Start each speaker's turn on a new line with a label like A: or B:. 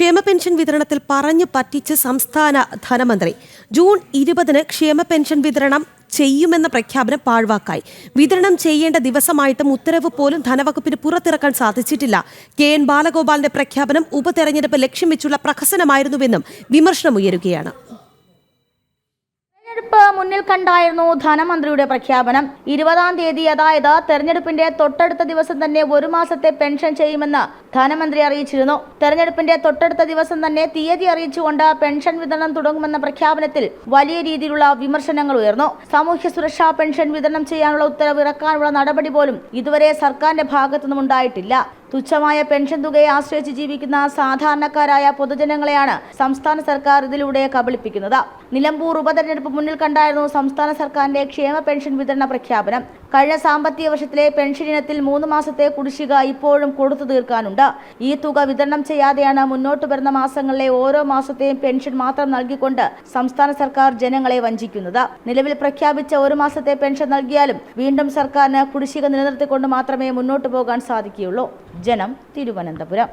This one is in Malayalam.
A: ക്ഷേമ പെൻഷൻ വിതരണത്തിൽ പറഞ്ഞു പറ്റിച്ച് സംസ്ഥാന ധനമന്ത്രി ജൂൺ ഇരുപതിന് ക്ഷേമ പെൻഷൻ വിതരണം ചെയ്യുമെന്ന പ്രഖ്യാപനം പാഴ്വാക്കായി. വിതരണം ചെയ്യേണ്ട ദിവസമായിട്ടും ഉത്തരവ് പോലും ധനവകുപ്പിന് പുറത്തിറക്കാൻ സാധിച്ചിട്ടില്ല. കെ എൻ ബാലഗോപാലിന്റെ പ്രഖ്യാപനം ഉപതെരഞ്ഞെടുപ്പ് ലക്ഷ്യം വെച്ചുള്ള പ്രഹസനമായിരുന്നുവെന്നും വിമർശനമുയരുകയാണ്.
B: മുന്നിൽ കണ്ടായിരുന്നു ധനമന്ത്രിയുടെ പ്രഖ്യാപനം. ഇരുപതാം തീയതി അതായത് തെരഞ്ഞെടുപ്പിന്റെ തൊട്ടടുത്ത ദിവസം തന്നെ ഒരു മാസത്തെ പെൻഷൻ ചെയ്യുമെന്ന് ധനമന്ത്രി അറിയിച്ചിരുന്നു. തെരഞ്ഞെടുപ്പിന്റെ തൊട്ടടുത്ത ദിവസം തന്നെ തീയതി അറിയിച്ചുകൊണ്ട് പെൻഷൻ വിതരണം തുടങ്ങുമെന്ന പ്രഖ്യാപനത്തിൽ വലിയ രീതിയിലുള്ള വിമർശനങ്ങൾ ഉയർന്നു. സാമൂഹ്യ സുരക്ഷാ പെൻഷൻ വിതരണം ചെയ്യാനുള്ള ഉത്തരവ് ഇറക്കാനുള്ള നടപടി പോലും ഇതുവരെ സർക്കാരിന്റെ ഭാഗത്തുനിന്നും ഉണ്ടായിട്ടില്ല. തുച്ഛമായ പെൻഷൻ തുകയെ ആശ്രയിച്ച് ജീവിക്കുന്ന സാധാരണക്കാരായ പൊതുജനങ്ങളെയാണ് സംസ്ഥാന സർക്കാർ ഇതിലൂടെ കബളിപ്പിക്കുന്നത്. നിലമ്പൂർ ഉപതെരഞ്ഞെടുപ്പ് മുന്നിൽ കണ്ടായിരുന്നു സംസ്ഥാന സർക്കാരിന്റെ ക്ഷേമ പെൻഷൻ വിതരണ പ്രഖ്യാപനം. കഴിഞ്ഞ സാമ്പത്തിക വർഷത്തിലെ പെൻഷൻ ഇനത്തിൽ മൂന്ന് മാസത്തെ കുടിശ്ശിക ഇപ്പോഴും കൊടുത്തു തീർക്കാനുണ്ട്. ഈ തുക വിതരണം ചെയ്യാതെയാണ് മുന്നോട്ട് വരുന്ന മാസങ്ങളിലെ ഓരോ മാസത്തെയും പെൻഷൻ മാത്രം നൽകിക്കൊണ്ട് സംസ്ഥാന സർക്കാർ ജനങ്ങളെ വഞ്ചിക്കുന്നത്. നിലവിൽ പ്രഖ്യാപിച്ച ഒരു മാസത്തെ പെൻഷൻ നൽകിയാലും വീണ്ടും സർക്കാരിന് കുടിശ്ശിക നിലനിർത്തിക്കൊണ്ട് മാത്രമേ മുന്നോട്ട് പോകാൻ സാധിക്കുകയുള്ളൂ. ജനം തിരുവനന്തപുരം.